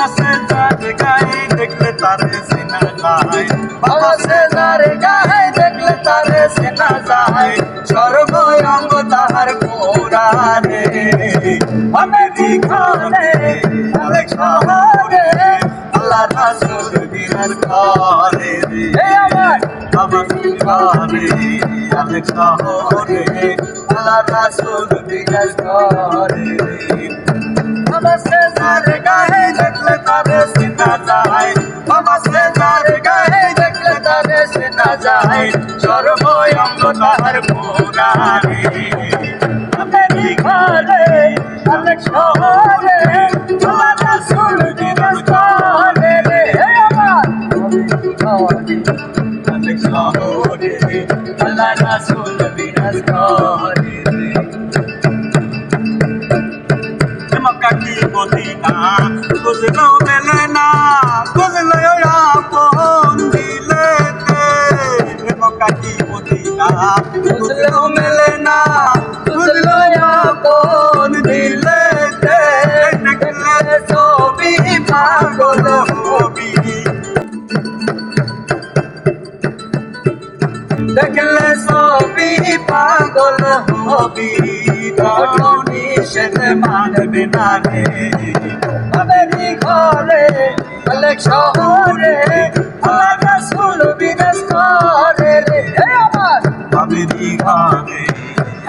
বাবা সে যার গায়ে দেখলে তারে সিনা যায়। বাবা সে যার গায়ে দেখলে তারে সেনা যায়। সর্বঙ্গ তাহার পুরা রে আমেরিকানে অনেক শহরে আল্লাহ রাসূল বিরাজ করে। রে আমার আমেরিকানে অনেক শহরে আল্লাহ রাসূল বিরাজ করে। রে বাবা সে যার সর্বঙ্গ তাহার পুরা রে আমেরিকানে অনেক শহরে আল্লাহ রাসূল বিরাজ করে রে এ আমার অনেক শহরে আল্লাহ রাসূল বিরাজ করে রে মক্কা কি মদিনা বুঝলো মেলে না মদিনা বুঝলো মেলে দেখলে ছবি পাগল হবি দেখলে ছবি পাগল হবি সেতে মানবে না রে ঘরে শহরে আমেরি ঘরে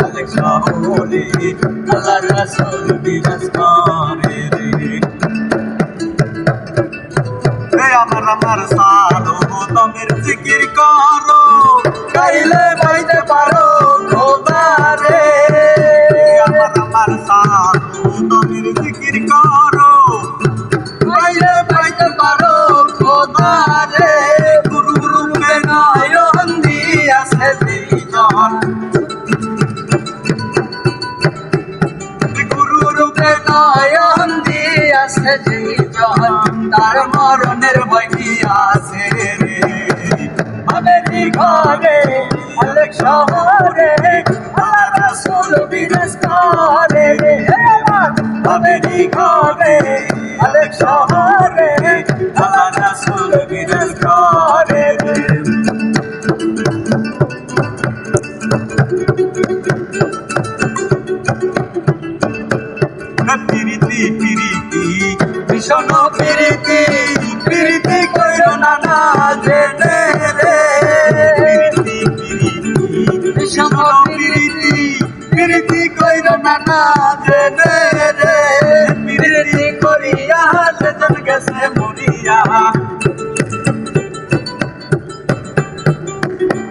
আলেক শহরে আল্লাহ রাসূল বিরাজ করে রে। হে আমার আমার সালো তোমের জিকির করো, গাইলে পাইতে পারো খোদা রে। আমার আমার সালো তোমের দিয়াছে দিজন তার মরণের ভয় কি আছে রে? আমেরি ঘরে, অনেক শহরে, আল্লাহ রাসূল বিদেশ করে রে। হে আমার আমেরি ঘরে, অনেক শহরে রাসূল বিদেশ করে রে। প্রীতি প্রীতি ভীষণ প্রীতি প্রীতি কইর না না জেনে রে। প্রীতি প্রীতি ভীষণ প্রীতি প্রীতি কইর না না জেনে রে। প্রীতি করিয়া সেজন গেছে মরিয়া।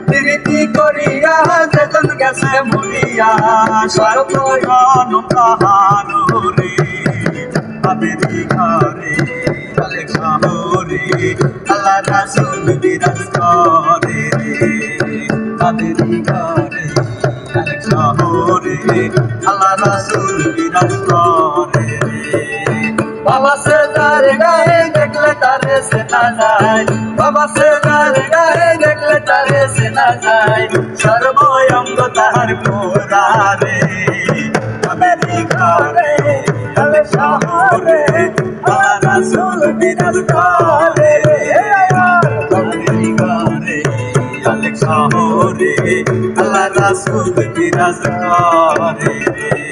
প্রীতি করিয়া সেজন গেছে মরিয়া। সর্বয়ন কাহানো রাসূল বিরাজ করে রে আমেরি ঘরে আলেক শহরে আল্লাহ রাসূল বিরাজ করে বাবা সে তার গায়ে দেখলে তারে যায়, বাবা সে তার গায়ে দেখলে তারে যায়, সর্বয়ঙ্গ তাহার পোরা রে আমেরিকা রে আলে শহরে আল্লাহ রাসূল করে। আলে শহরে আল্লাহ রাসূল বিরাজ করে রে